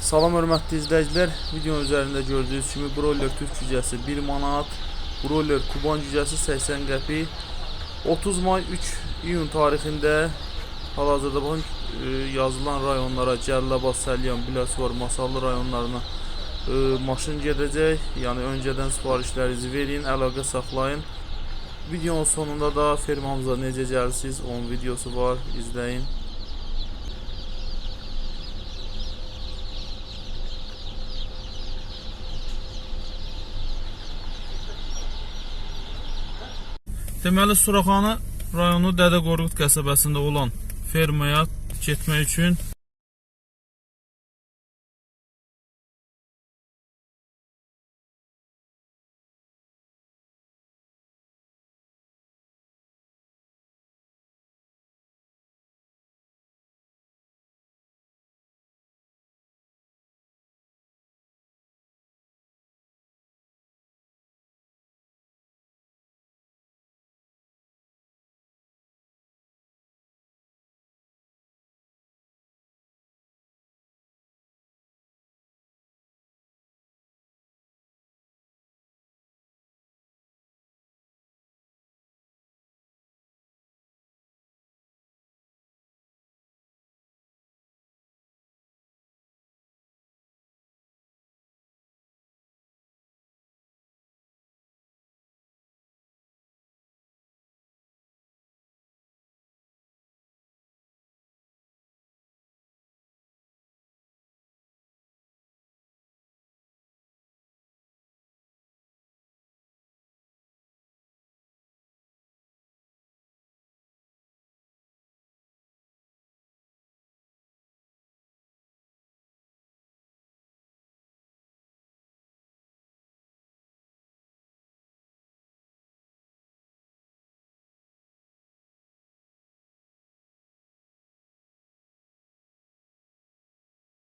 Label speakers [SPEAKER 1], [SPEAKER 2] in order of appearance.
[SPEAKER 1] Salam hörmətli izləyicilər, videonun üzərində gördüyünüz kimi broiler türk cücəsi 1 manat, broiler kuban cücəsi 80 qəpik. 30 may 3 iyun tarixində hal-hazırda baxın e, yazılan rayonlara Cəlilabad, Səlyan, Biləsuvar, Masallı rayonlarına e, maşın gedəcək. Yəni öncədən sifarişlərinizi verin, əlaqə saxlayın. Videonun sonunda da fermamıza necə gəlirsiniz, onun videosu var, izləyin. Deməli Suraxanı rayonu Dədə Qorqud qəsəbəsində olan fermaya getmək üçün